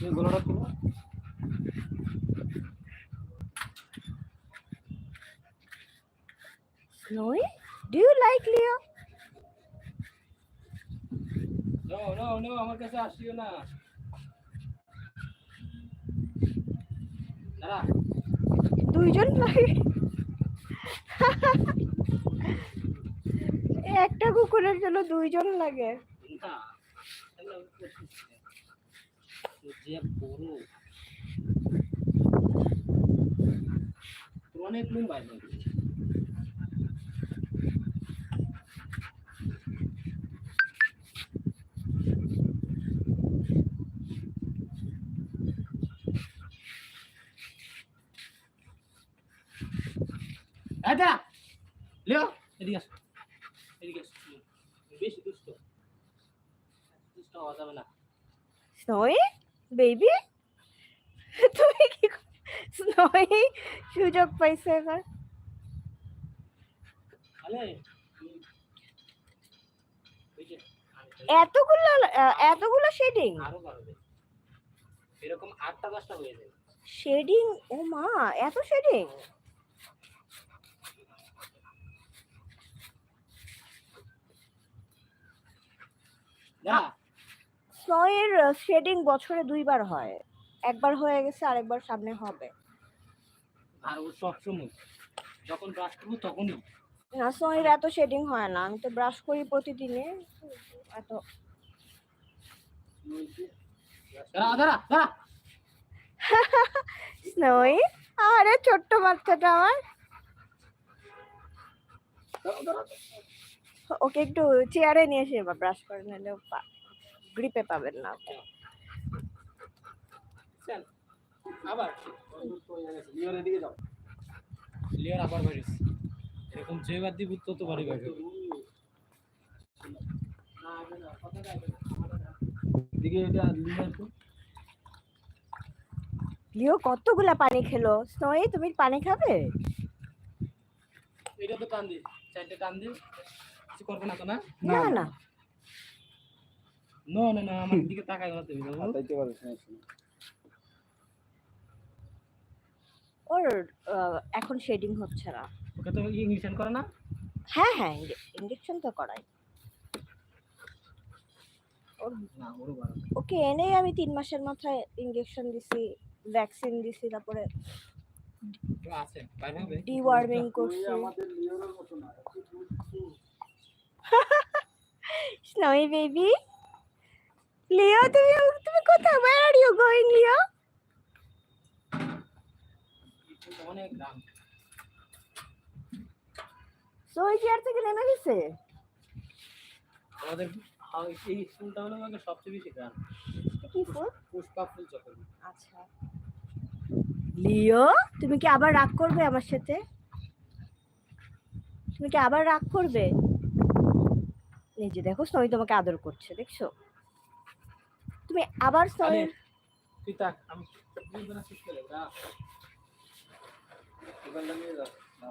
তুমি গলাটা তুলো। Snowy, do you like Leo? No no no আমার কাছে আসিও না। দাঁড়া। দুইজন লাগে। একটা কুকুরের জন্য দুইজন লাগে। না তাহলে আমি করছিস না। তো যে বড় অনেক মুম্বাই দাঁড়া, লিও, এদিকে আসো। এদিকে আসো বেশি দুষ্ট। দুষ্ট হওয়া যাবে না। স্নোই বেবি তুমি কি স্নোই সুযোগ পাইছে এবার এতগুলো এতগুলো শেডিং আরও এরকম আটটা দশটা হয়ে যাবে। শেডিং ও মা এত শেডিং না স্নোয়ের শেডিং বছরে দুইবার হয়। একবার হয়ে গেছে আরেকবার সামনে হবে। আর ও সবসময়। যখন ব্রাশ করব তখনই। না স্নোয়ের এত শেডিং হয় না। আমি তো ব্রাশ করি প্রতিদিনে। এত। দাঁড়া দাঁড়া দাঁড়া। স্নোই আরে ছোট্ট বাচ্চাটা আমার। ওকে একটু চেয়ারে নিয়ে এসে ব্রাশ করে নিলে গ্রিপে পাবেন না আবার। যাও। লিওর আবার এরকম এদিকে এটা লিওর লিও কতগুলা পানি খেলো? স্নোই তুমি পানি খাবে? এটা তো টান দি চারটে টান দি কিছু করবে না তো না? না না। নো না না আমার দিকে তাকাই না তুমি বাবু হাতাইতে পারিস না ওর এখন শেডিং হচ্ছে না। ওকে তো ইংলিশ করে না? হ্যাঁ হ্যাঁ ইঞ্জেকশন তো করাই ওকে এনেই আমি তিন মাসের মাথায় ইঞ্জেকশন দিছি ভ্যাকসিন দিছি তারপরে ডিওয়ার্মিং করছি। স্নোই বেবি লিও তুমি তুমি কোথায়? Where are you going দাম সো ওই চেয়ার থেকে নেমে গেছে? আমাদের হা- এই ফুলটা হলো আমাকে সবচেয়ে বেশি দাম কি ফুল পুষ্পা ফুল যখন আচ্ছা। লিও তুমি কি আবার রাগ করবে আমার সাথে? তুমি কি আবার রাগ করবে? যে দেখো স্নোই তোমাকে আদর করছে দেখছ? তুমি আবার তুই তাক আমি দুই শেষ করে দোকানটা নিয়ে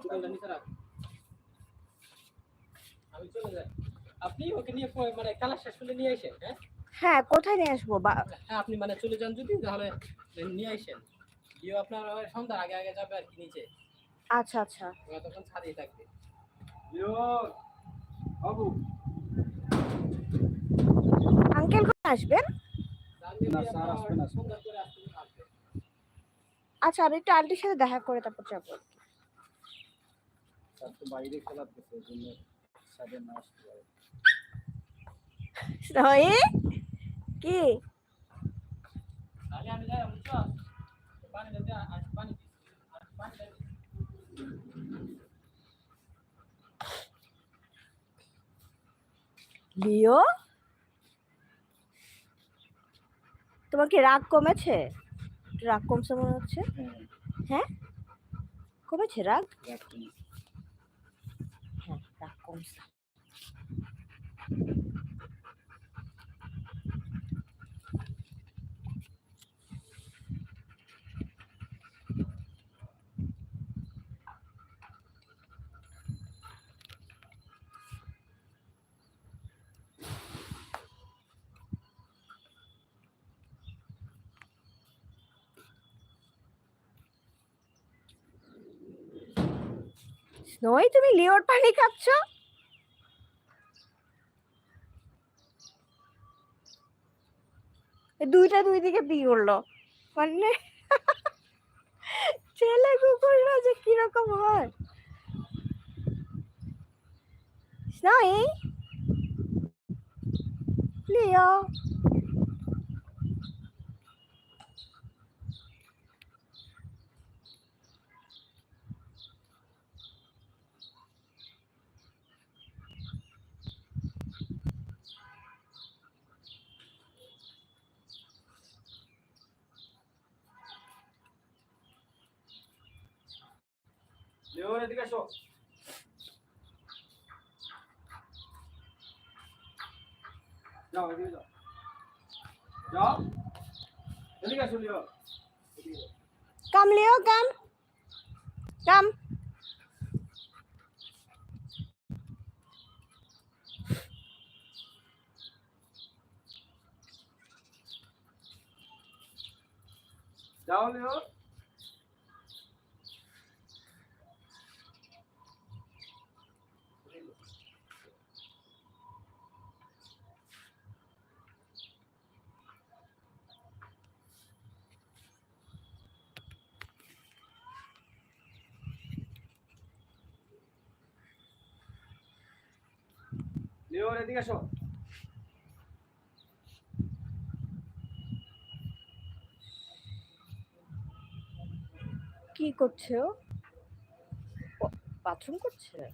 দোকানটা রাখ। আমি চলে যাই। আপনি ওকে নিয়ে মানে খেলা শেষ করলে নিয়ে আসেন হ্যাঁ? হ্যাঁ কোথায় নিয়ে আসব? বা হ্যাঁ আপনি মানে চলে যান যদি তাহলে নিয়ে আসেন। গিয়ে আপনার সন্ধ্যার আগে আগে যাবে আর কি নিচে। আচ্ছা আচ্ছা। ওরা তখন ছাদেই থাকবে। বাবু। আঙ্কেল কোথায় আসবেন? আচ্ছা আমি একটু আন্টির সাথে দেখা করে তারপর যাব বাইরে কি? তাহলে আমি যাই বুঝছ পানি দিতে আর পানি দিচ্ছি আর পানি দিচ্ছি লিও তোমার কি রাগ কমেছে? রাগ কমছে মনে হচ্ছে? হ্যাঁ? কমেছে রাগ? হ্যাঁ রাগ কমছে। স্নোই তুমি লিওর পানি খাচ্ছ? দুইটা দুই দিকে পি করল। মানে ছেলে কুকুররা যে কীরকম হয়। স্নোই লিও? লিও এদিকে আসো যাও এদিকে যাও যাও এদিকে আসো লিও এদিকে যাও। Come, Leo, come. Come. যাও লিও লিও এদিকে আসো। কি করছে ও? বাথরুম করছে? হ্যাঁ।